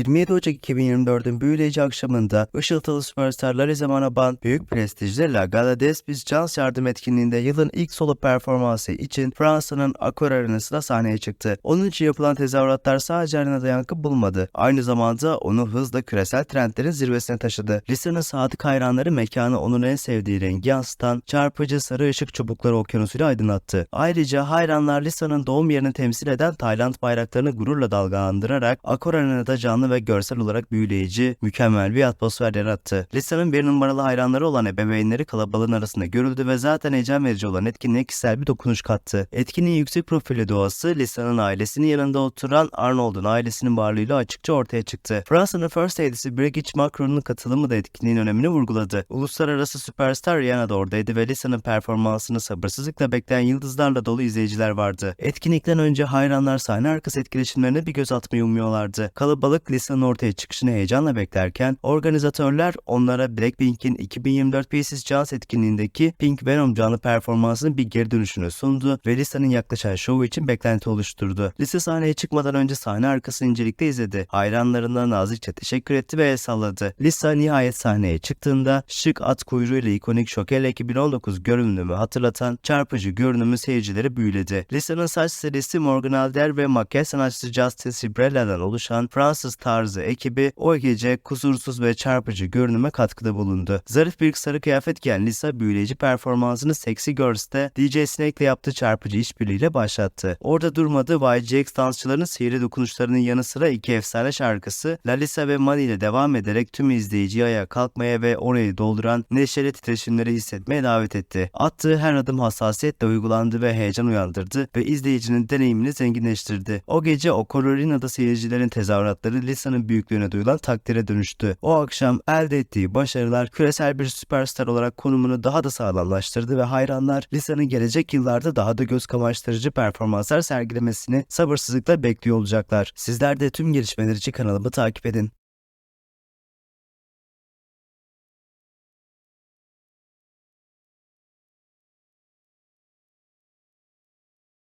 27 Ocak 2024'ün büyüleyici akşamında ışıltılı süperstarlar zamana ban büyük prestijli La Gala des Biz Cans Yardım etkinliğinde yılın ilk solo performansı için Fransa'nın Accor Arenası'nda sahneye çıktı. Onun için yapılan tezahüratlar sadece arenada yankı bulmadı. Aynı zamanda onu hızla küresel trendlerin zirvesine taşıdı. Lisanın sadık hayranları mekanı onun en sevdiği rengi yansıtan çarpıcı sarı ışık çubukları okyanusuyla aydınlattı. Ayrıca hayranlar Lisa'nın doğum yerini temsil eden Tayland bayraklarını gururla dalgalandırarak Accor Arena'da canlı ve görsel olarak büyüleyici, mükemmel bir atmosfer yarattı. Lisa'nın bir numaralı hayranları olan ebeveynleri kalabalığın arasında görüldü ve zaten heyecan verici olan etkinliğe kişisel bir dokunuş kattı. Etkinliğin yüksek profili doğası Lisa'nın ailesinin yanında oturan Arnold'un ailesinin varlığıyla açıkça ortaya çıktı. Fransa'nın First Lady'si Brigitte Macron'un katılımı da etkinliğin önemini vurguladı. Uluslararası süperstar Rihanna da oradaydı ve Lisa'nın performansını sabırsızlıkla bekleyen yıldızlarla dolu izleyiciler vardı. Etkinlikten önce hayranlar sahne arkası etkileşimlerine bir göz atmayı umuyorlardı. Kalabalık Lisa'nın ortaya çıkışını heyecanla beklerken organizatörler onlara Blackpink'in 2024 Pieces Jazz etkinliğindeki Pink Venom canlı performansının bir geri dönüşünü sundu ve Lisa'nın yaklaşan şovu için beklenti oluşturdu. Lisa sahneye çıkmadan önce sahne arkasını incelikte izledi. Hayranlarına nazikçe teşekkür etti ve el salladı. Lisa nihayet sahneye çıktığında şık at kuyruğuyla ikonik Şokele 2019 görünümü hatırlatan çarpıcı görünümü seyircileri büyüledi. Lisa'nın saç serisi Morgan Alder ve makyaj sanatçısı Justin Cibrella'dan oluşan Fransız tarzı ekibi o gece kusursuz ve çarpıcı görünüme katkıda bulundu. Zarif bir sarı kıyafet giyen Lisa büyüleyici performansını Sexy Girls'te DJ Snake'le yaptığı çarpıcı işbirliğiyle başlattı. Orada durmadı YGX dansçılarının sihirli dokunuşlarının yanı sıra iki efsane şarkısı La Lisa ve Money ile devam ederek tüm izleyiciyi ayağa kalkmaya ve orayı dolduran neşeli titreşimleri hissetmeye davet etti. Attığı her adım hassasiyetle uygulandı ve heyecan uyandırdı ve izleyicinin deneyimini zenginleştirdi. O gece o Colorina'da seyircilerin tezahüratları Lisa'nın büyüklüğüne duyulan takdire dönüştü. O akşam elde ettiği başarılar küresel bir süperstar olarak konumunu daha da sağlamlaştırdı ve hayranlar Lisa'nın gelecek yıllarda daha da göz kamaştırıcı performanslar sergilemesini sabırsızlıkla bekliyor olacaklar. Sizler de tüm gelişmeler için kanalımı takip edin.